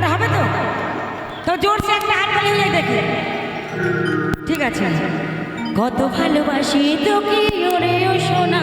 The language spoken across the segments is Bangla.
গানটা হবে তো? তো জোরসে একটা হাত তালি হয়ে দেখি। ঠিক আছে। কত ভালোবাসি তোকে, ওরে ও সোনা।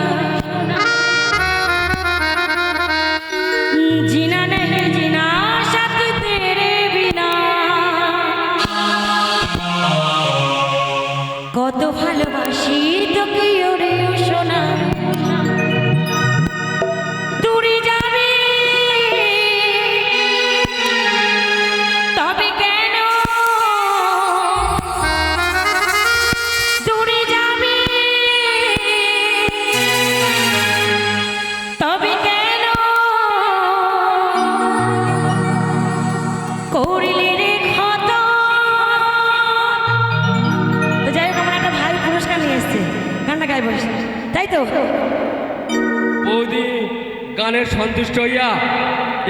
গানের সন্তুষ্ট হইয়া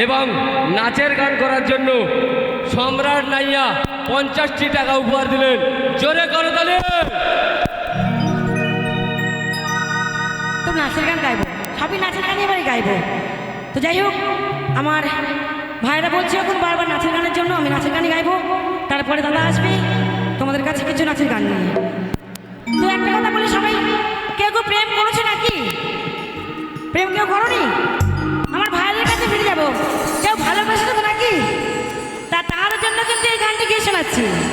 এবং নাচের গান করার জন্য সম্রাট নাইয়া পঞ্চাশটি টাকা উপহার দিলেন। জোরে করো তাহলে তো নাচের গান গাইবো? সবই নাচের গানই এবারে গাইবো। তো যাই হোক, আমার ভাইরা বলছে, এখন বারবার নাচের গানের জন্য আমি নাচের গানই গাইবো। তারপরে দাদা আসবে, তোমাদের কাছে কিছু নাচের গান নিয়ে। তো একটা কথা বলি সবাই, কেউ কেউ প্রেম করেছে নাকি? গানটি